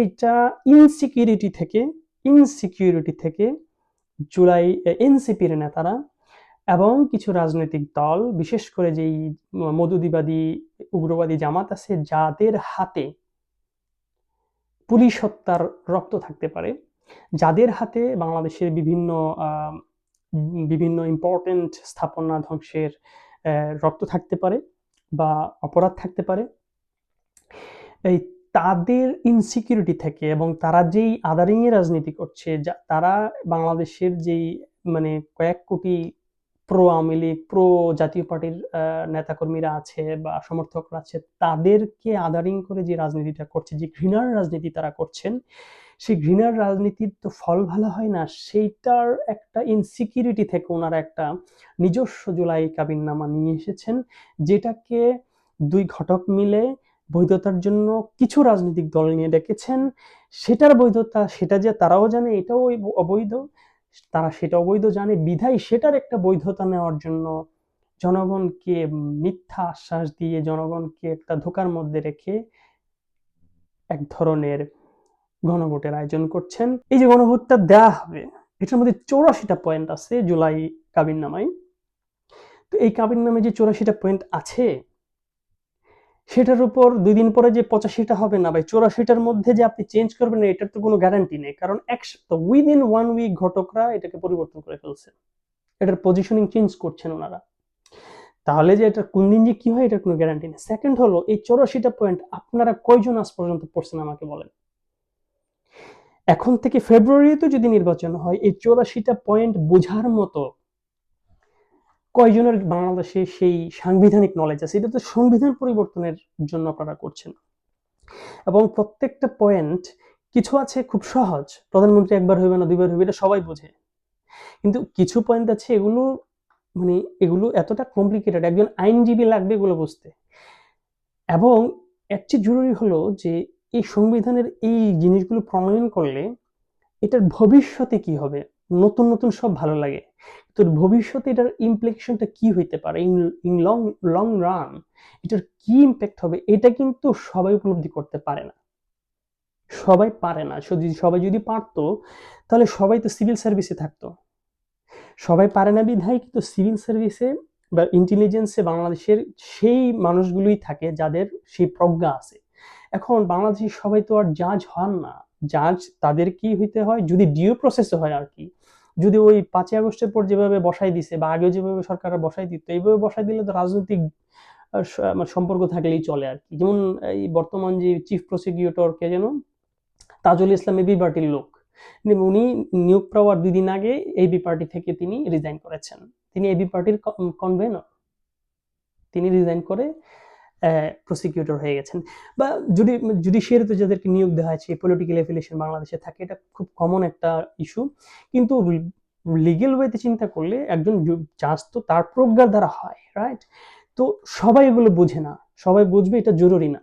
এইটা ইনসিকিউরিটি থেকে ইনসিকিউরিটি থেকে জুলাই এনসিপির নেতারা এবং কিছু রাজনৈতিক দল, বিশেষ করে যেই মধুদিবাদী উগ্রবাদী জামাত আছে, যাদের হাতে পুলিশ হত্যার রক্ত থাকতে পারে, যাদের হাতে বাংলাদেশের বিভিন্ন বিভিন্ন ইম্পর্টেন্ট স্থাপনা ধ্বংসের রক্ত থাকতে পারে বা অপরাধ থাকতে পারে। এই তাদের ইনসিকিউরিটি থেকে এবং তারা যেই আদারিং এর রাজনীতি করছে, যা তারা বাংলাদেশের যেই মানে কয়েক কোটি প্রো আওয়ামী লীগ প্রো জাতীয় পার্টির নেতাকর্মীরা আছে বা সমর্থকরা আছে, তাদেরকে আদারিং করে যে রাজনীতিটা করছে, যে ঘৃণার রাজনীতি তারা করছেন, সেই ঘৃণার রাজনীতির তো ফল ভালো হয় না। সেইটার একটা ইনসিকিউরিটি থেকে ওনারা একটা নিজস্ব জুলাই কাবিননামা নিয়ে এসেছেন, যেটাকে দুই ঘটক মিলে বৈধতার জন্য কিছু রাজনৈতিক দল নিয়ে ডেকেছেন। সেটার বৈধতা, সেটা যে তারাও জানে, এটাও অবৈধ। তারা সেটা অবৈধ জানে, বিধায় সেটার একটা বৈধতা নেওয়ার জন্য জনগণকে মিথ্যা আশ্বাস দিয়ে জনগণকে একটা ধোকার মধ্যে রেখে এক ধরনের গণভোটের আয়োজন করছেন। এই যে গণভোটটা দেওয়া হবে, এটার মধ্যে চৌরাশিটা পয়েন্ট আছে জুলাই কাবিন নামায়। তো এই কাবিন নামে যে চৌরাশিটা পয়েন্ট আছে সেটার উপর দুই দিন পরে যে পঁচাশিটা হবে না ভাই, চৌরাশিটার মধ্যে যে আপনি চেঞ্জ করবেন এটার তো কোনো গ্যারান্টি নেই। কারণ এক উইদিন ওয়ান উইক ঘটকরা এটাকে পরিবর্তন করে ফেলছে। এটার পজিশনিং চেঞ্জ করছেন ওনারা। তাহলে যে এটা কোন দিন যে কি হয়, এটার কোনো গ্যারান্টি নেই। সেকেন্ড হলো, এই চৌরাশিটা পয়েন্ট আপনারা কয়জন আজ পর্যন্ত পড়ছেন আমাকে বলেন? এখন থেকে ফেব্রুয়ারিতে যদি নির্বাচন হয়, এই চৌরাশিটা পয়েন্ট বোঝার মতো কয়জনের বাংলাদেশে সেই সাংবিধানিক নলেজ আছে? এটা তো সংবিধান পরিবর্তনের জন্য আপনারা করছেন। এবং প্রত্যেকটা পয়েন্ট কিছু আছে খুব সহজ। প্রধানমন্ত্রী একবার হইবে না, দুইবার হইবে, এটা সবাই বোঝে। কিন্তু কিছু পয়েন্ট আছে এগুলো মানে এগুলো এতটা কমপ্লিকেটেড একজন আইনজীবী লাগবে এগুলো বুঝতে। এবং চেয়ে জরুরি হলো যে এই সংবিধানের এই জিনিসগুলো প্রণয়ন করলে এটার ভবিষ্যতে কি হবে? নতুন নতুন সব ভালো লাগে। তো ভবিষ্যতে এটার ইমপ্লিকেশনটা কি হইতে পারে? ইন লং লং রান এটার কি ইম্প্যাক্ট হবে? এটা কিন্তু সবাই উপলব্ধি করতে পারে না। সবাই পারে না। যদি, সবাই যদি পারতো, তাহলে সবাই তো সিভিল সার্ভিসে থাকতো। সবাই পারে না বিধায় কিন্তু সিভিল সার্ভিসে বা ইন্টেলিজেন্সে বাংলাদেশের সেই মানুষগুলোই থাকে যাদের সেই প্রজ্ঞা আছে। এখন বাংলাদেশি সবাই তো আর জাজ হন না। জাজ তাদের কি হইতে হয়? যদি ডিও প্রসেসে হয় আর কি যদি ওই পাঁচই আগস্টের পর যেভাবে বসাই দিছে বা আগেও যেভাবে সরকার বসাই দিত, এইভাবে বসাই দিলে তো রাজনৈতিক মানে সম্পর্ক থাকলেই চলে আর কি। যেমন এই বর্তমান যে চিফ প্রসিকিউটর কে যেন, তাজুল ইসলাম এবি পার্টির লোক। উনি নিয়োগ পাওয়ার দুই দিন আগে এবি পার্টি থেকে তিনি রিজাইন করেছেন। তিনি এবি পার্টির কনভেনর তিনি রিজাইন করে প্রসিকিউটর হয়ে গেছেন। বা যদি জুডিশিয়ারিতে যাদেরকে নিয়োগ দেওয়া হয়েছে পলিটিক্যাল অ্যাফিলিয়েশন বাংলাদেশে থাকে, এটা খুব কমন একটা ইস্যু কিন্তু লিগেল ওয়েতে চিন্তা করলে একজন জাজ তো তার প্রজ্ঞার দ্বারা হয় রাইট তো সবাই এগুলো বোঝে না। সবাই বুঝবে এটা জরুরি না।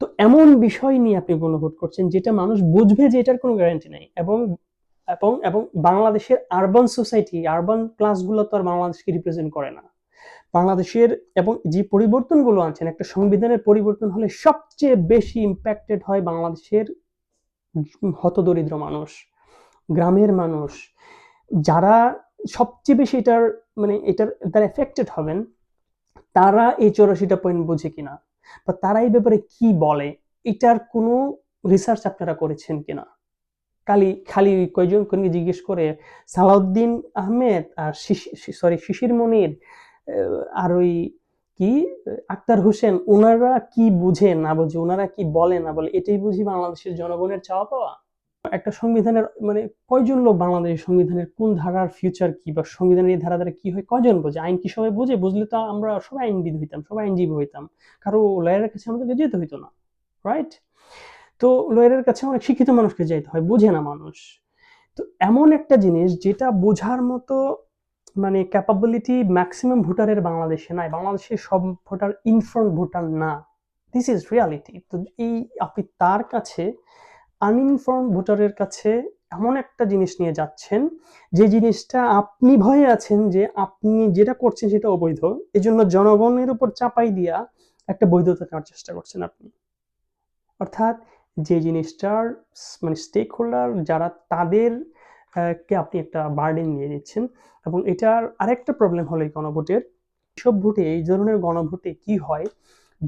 তো এমন বিষয় নিয়ে আপনি গণভোট করছেন, যেটা মানুষ বুঝবে যে এটার কোনো গ্যারান্টি নেই। এবং এবং এবং বাংলাদেশের আরবান সোসাইটি আরবান ক্লাসগুলো তো আর বাংলাদেশকে রিপ্রেজেন্ট করে না। বাংলাদেশের এবং যে পরিবর্তনগুলো আনছেন, একটা সংবিধানের পরিবর্তন হলে সবচেয়ে বেশি ইম্প্যাক্টেড হয় বাংলাদেশের হতদরিদ্র মানুষ, গ্রামের মানুষ। যারা সবচেয়ে বেশি এটার মানে এটার দ্বারা এফেক্টেড হবেন, তারা এই চৌরাশিটা পয়েন্ট বুঝে কিনা? বা তারা এই ব্যাপারে কি বলে? এটার কোনো রিসার্চ আপনারা করেছেন কিনা? খালি খালি কয়জন কোনকে জিজ্ঞেস করে সালাউদ্দিন আহমেদ আর সরি শিশির মনির আর ওই কি? আক্তার হোসেন ওনারা কি বুঝে না বুঝে ওনারা কি বলে না বলে, এটাই বুঝি বাংলাদেশের জনগণের চাওয়া পাওয়া? একটা সংবিধানের মানে কয়জন লোক বাংলাদেশের সংবিধানের, কোন ধারার ফিউচার কি বা সংবিধানের এই ধারা কি হয়, কয়জন বোঝে? আইন কি সবাই বুঝে? বুঝলে তো আমরা সবাই আইনবিদ হইতাম সবাই আইনজীবী হইতাম। কারও লয়ারের কাছে আমাদেরকে যেতে হইতো না রাইট তো লয়ারের কাছে অনেক শিক্ষিত মানুষকে যাইতে হয়, বোঝে না মানুষ। তো এমন একটা জিনিস যেটা বোঝার মতো মানে ক্যাপাবিলিটি ম্যাক্সিমাম ভোটারের বাংলাদেশে নাই। বাংলাদেশের সব ভোটার ইনফর্ম ভোটার না। দিস ইজ রিয়ালিটি তো এই আপনি তার কাছে আনইনফর্ম ভোটারের কাছে এমন একটা জিনিস নিয়ে যাচ্ছেন, যে জিনিসটা আপনি ভয়ে আছেন যে আপনি যেটা করছেন সেটা অবৈধ। এই জন্য জনগণের উপর চাপাই দিয়া একটা বৈধতা নেওয়ার চেষ্টা করছেন আপনি। অর্থাৎ যে জিনিসটার মানে স্টেক হোল্ডার যারা তাদের কে আপনি একটা বার্ডেন নিয়ে দিচ্ছেন এবং এটার আরেকটা প্রবলেম হলো এই গণভোটের। সব ভোটে, এই ধরনের গণভোটে কি হয়?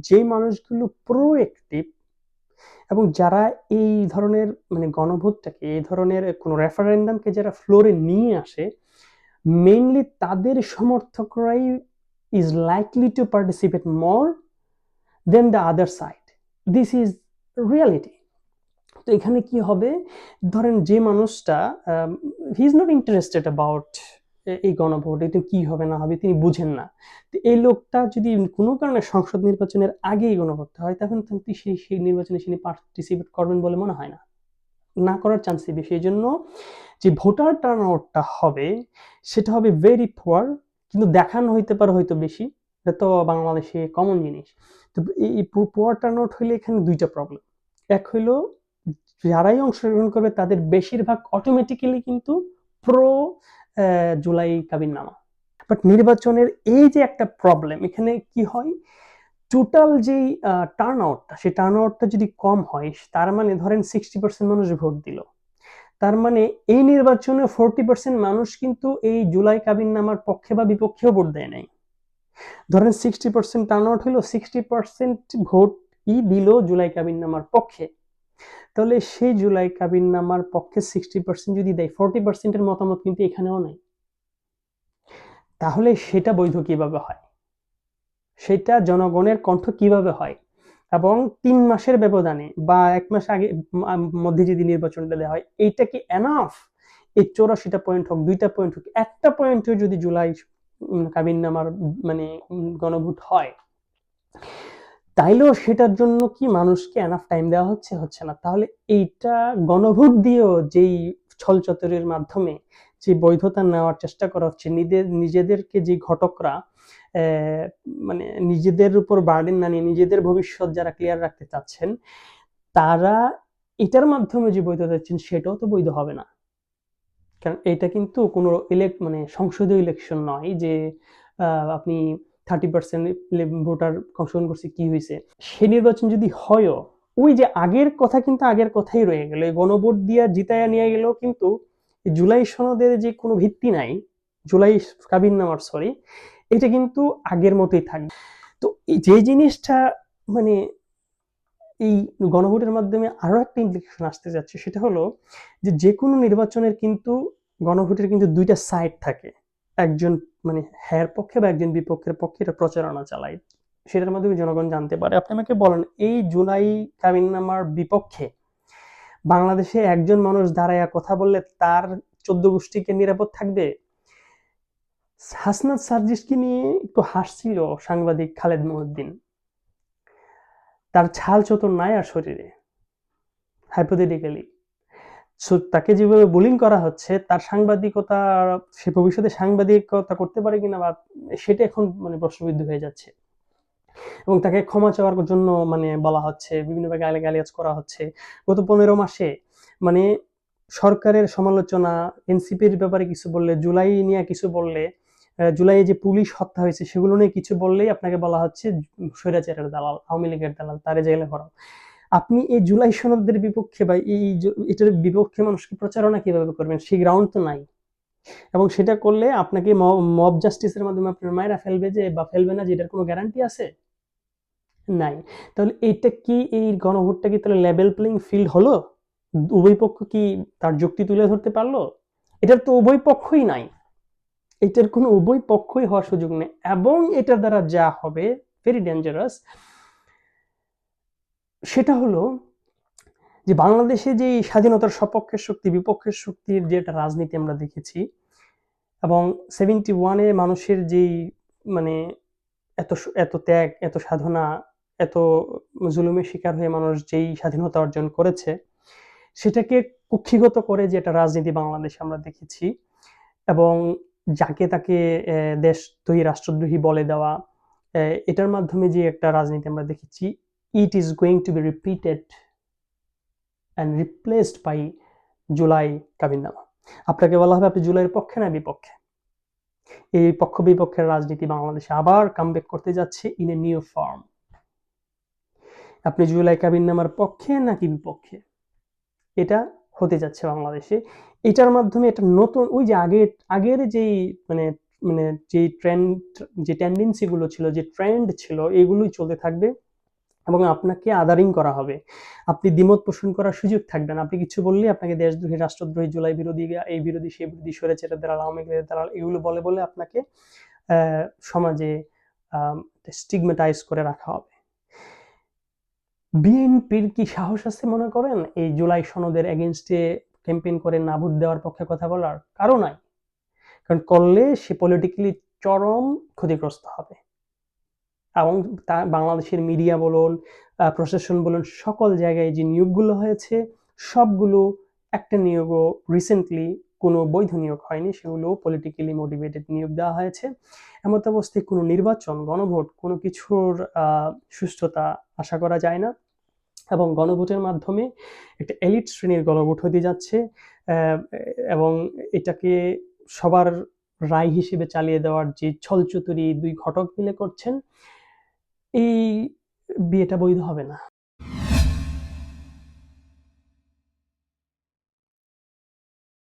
যে মানুষগুলো প্রোঅ্যাক্টিভ এবং যারা এই ধরনের মানে গণভোটটাকে, এই ধরনের কোনো রেফারেন্ডামকে যারা ফ্লোরে নিয়ে আসে মেইনলি তাদের সমর্থকরাই is likely to participate more than the other side this is reality তো এখানে কি হবে? ধরেন যে মানুষটা he is not interested about এই গণভোট এটা কি হবে না হবে তিনি বুঝেন না। তো এই লোকটা যদি কোনো কারণে সংসদ নির্বাচনের আগেই গণভোট হয়, তখন সেই সেই নির্বাচনে তিনি পার্টিসিপেট করবেন বলে মনে হয় না। না করার চান্সই বেশি। এই জন্য যে ভোটার টার্ন আউটটা হবে, সেটা হবে ভেরি পুয়ার কিন্তু দেখানো হইতে পারে হয়তো বেশি। এটা তো বাংলাদেশে কমন জিনিস। তো এই পুয়ার টার্ন আউট হইলে এখানে দুইটা প্রবলেম এক হইল যারাই অংশগ্রহণ করবে, তাদের বেশিরভাগ অটোমেটিক্যালি কিন্তু প্রো জুলাই কাবিন নামা বাট নির্বাচনের এই যে একটা প্রবলেম এখানে কি হয়? টোটাল যেই টার্ন আউটটা সেই টার্ন আউটটা যদি কম হয়, তার মানে ধরেন সিক্সটি পার্সেন্ট মানুষ ভোট দিল। তার মানে এই নির্বাচনে ফোরটি পার্সেন্ট মানুষ কিন্তু এই জুলাই কাবিন নামার পক্ষে বা বিপক্ষেও ভোট দেয় নাই। ধরেন সিক্সটি পার্সেন্ট টার্ন আউট হলো সিক্সটি পার্সেন্ট ভোট ই দিল জুলাই কাবিন নামার পক্ষে। তাহলে সেই জুলাই কাবিননামার পক্ষে সিক্সটি পার্সেন্ট যদি দেয় ফোরটি পার্সেন্টের মতামত কিন্তু এখানেও নাই। তাহলে সেটা বৈধ কীভাবে হয়? সেটা জনগণের কণ্ঠ কীভাবে হয়? এবং তিন মাসের ব্যবধানে বা এক মাস আগে মধ্যে যদি নির্বাচনটা দেওয়া হয়, এইটা কি এনাফ এই চৌরাশিটা পয়েন্ট হোক, দুইটা পয়েন্ট হোক, একটা পয়েন্টও যদি জুলাই কাবিন নামার মানে গণভোট হয় তাইলেও সেটার জন্য কি মানুষকে এনাফ টাইম দেওয়া হচ্ছে? হচ্ছে না। তাহলে এইটা গণভোট দিয়েও যেই ছলচতরের মাধ্যমে যে বৈধতা নেওয়ার চেষ্টা করা হচ্ছে নিজেদের নিজেদেরকে যে ঘটকরা মানে নিজেদের উপর বার্ডেন না নিয়ে নিজেদের ভবিষ্যৎ যারা ক্লিয়ার রাখতে চাচ্ছেন, তারা এটার মাধ্যমে যে বৈধতা দিচ্ছেন, সেটাও তো বৈধ হবে না। কারণ এটা কিন্তু কোনো ইলেক্ট মানে সংসদীয় ইলেকশন নয় যে আপনি থার্টি পার্সেন্ট ভোটার অংশগ্রহণ করছে, কি হয়েছে? সে নির্বাচন যদি হয়ও, ওই যে আগের কথা কিন্তু আগের কথাই রয়ে গেল। এই গণভোট দিয়া জিতাইয়া নিয়ে গেলেও কিন্তু জুলাই সনদের যে কোনো ভিত্তি নাই, জুলাই কাবিন নামার সরি এটা কিন্তু আগের মতোই থাকবে। তো যে জিনিসটা মানে এই গণভোটের মাধ্যমে আরও একটা ইমপ্লিকেশন আসতে যাচ্ছে, সেটা হলো যে যে কোনো নির্বাচনের কিন্তু গণভোটের কিন্তু দুইটা সাইড থাকে। একজন মানে হ্যার পক্ষে বা একজন বিপক্ষের পক্ষে এটা প্রচারণা চালায়। সেটার মাধ্যমে জনগণ জানতে পারে। আপনি আমাকে বলেন, এই জুলাই কাবিননামার বিপক্ষে বাংলাদেশে একজন মানুষ দাঁড়ায় কথা বললে তার চোদ্দ গোষ্ঠীকে নিরাপদ থাকবে? হাসনাত সার্জিসকে নিয়ে একটু হাসছিল সাংবাদিক খালেদ মহিউদ্দিন। তার ছাল চতুর নাই আর শরীরে হাইপোথেটিক্যালি তাকে যেভাবে বুলিং করা হচ্ছে, তার সাংবাদিকতা, সে ভবিষ্যতে সাংবাদিকতা করতে পারে কিনা বা সেটা এখন মানে প্রশ্নবিদ্ধ হয়ে যাচ্ছে। এবং তাকে ক্ষমা চাওয়ার জন্য মানে বলা হচ্ছে, বিভিন্ন গালি গালিয়াজ করা হচ্ছে। গত পনেরো মাসে মানে সরকারের সমালোচনা, এনসিপির ব্যাপারে কিছু বললে, জুলাই নিয়ে কিছু বললে জুলাইয়ে যে পুলিশ হত্যা হয়েছে, সেগুলো নিয়ে কিছু বললেই আপনাকে বলা হচ্ছে স্বৈরাচারের দালাল, আওয়ামী লীগের দালাল, তারে জেলে ভরাও আপনি এই জুলাই সনদের বিপক্ষে বা এই এটার বিপক্ষে মানুষকে প্রচারণা কীভাবে করবেন? সেই গ্রাউন্ড তো নাই। এবং সেটা করলে আপনাকে মব জাস্টিসের মাধ্যমে আপনার মায়েরা ফেলবে যে, বা ফেলবে না যে, এটার কোনো গ্যারান্টি আছে? নাই। তাহলে এইটা কি, এই গণভোটটা কি তাহলে লেভেল প্লেইং ফিল্ড হলো? উভয় পক্ষ কি তার যুক্তি তুলে ধরতে পারল? এটার তো উভয় পক্ষই নাই। এটার কোনো উভয় পক্ষই হওয়ার সুযোগ নেই। এবং এটার দ্বারা যা হবে ভেরি ডেঞ্জারাস সেটা হলো যে বাংলাদেশে যে স্বাধীনতার সপক্ষের শক্তি, বিপক্ষের শক্তির যে একটা রাজনীতি আমরা দেখেছি এবং সেভেন্টি ওয়ানে মানুষের যেই মানে এত এত ত্যাগ, এত সাধনা, এত জুলুমের শিকার হয়ে মানুষ যেই স্বাধীনতা অর্জন করেছে, সেটাকে কুক্ষিগত করে যে একটা রাজনীতি বাংলাদেশে আমরা দেখেছি এবং যাকে তাকে দেশদ্রোহী, রাষ্ট্রদ্রোহী বলে দেওয়া এটার মাধ্যমে যে একটা রাজনীতি আমরা দেখেছি it is going to be repeated and replaced by July কাবিননামা আপনাকে বলা হবে আপনি জুলাইয়ের পক্ষে না বিপক্ষে? এই পক্ষ বিপক্ষের রাজনীতি বাংলাদেশে আবার কামব্যাক করতে যাচ্ছে ইন এ নিউ ফর্ম আপনি জুলাই কাবিননামার পক্ষে নাকি বিপক্ষে? এটা হতে যাচ্ছে বাংলাদেশে। এটার মাধ্যমে এটা নতুন, ওই যে আগের আগের যেই মানে মানে যে ট্রেন্ড যে টেন্ডেন্সি গুলো ছিল, যে ট্রেন্ড ছিল, এগুলোই চলতে থাকবে। এবং আপনাকে আদারিং করা হবে। আপনি দ্বিমত পোষণ করার সুযোগ থাকবে না। আপনি কিছু বললে আপনাকে দেশদ্রোহী, রাষ্ট্রদ্রোহী, জুলাই বিরোধী, এই বিরোধী, সেই বিরোধী, সরেছে দালাল, আওয়ামী লীগের দালাল, এগুলো বলে বলে আপনাকে সমাজে স্টিগমেটাইজ করে রাখা হবে। বিএনপির কি সাহস আছে মনে করেন? এই জুলাই সনদের এগেনস্টে ক্যাম্পেইন করে না ভোট দেওয়ার পক্ষে কথা বলার কারও নাই কারণ করলে সে পলিটিক্যালি চরম ক্ষতিগ্রস্ত হবে। এবং তা বাংলাদেশের মিডিয়া বলুন প্রশাসন বলুন, সকল জায়গায় যে নিয়োগগুলো হয়েছে, সবগুলো একটা নিয়োগও রিসেন্টলি কোনো বৈধ নিয়োগ হয়নি, সেগুলো পলিটিক্যালি মোটিভেটেড নিয়োগ দেওয়া হয়েছে। এমত অবস্থায় কোনো নির্বাচন, গণভোট কোনো কিছুর সুস্থতা আশা করা যায় না এবং গণভোটের মাধ্যমে একটা এলিট শ্রেণির গণভোট হতে যাচ্ছে এবং এটাকে সবার রায় হিসেবে চালিয়ে দেওয়ার যে ছলচতুরি দুই ঘটক মিলে করছেন এই বিয়েটা বৈধ হবে না।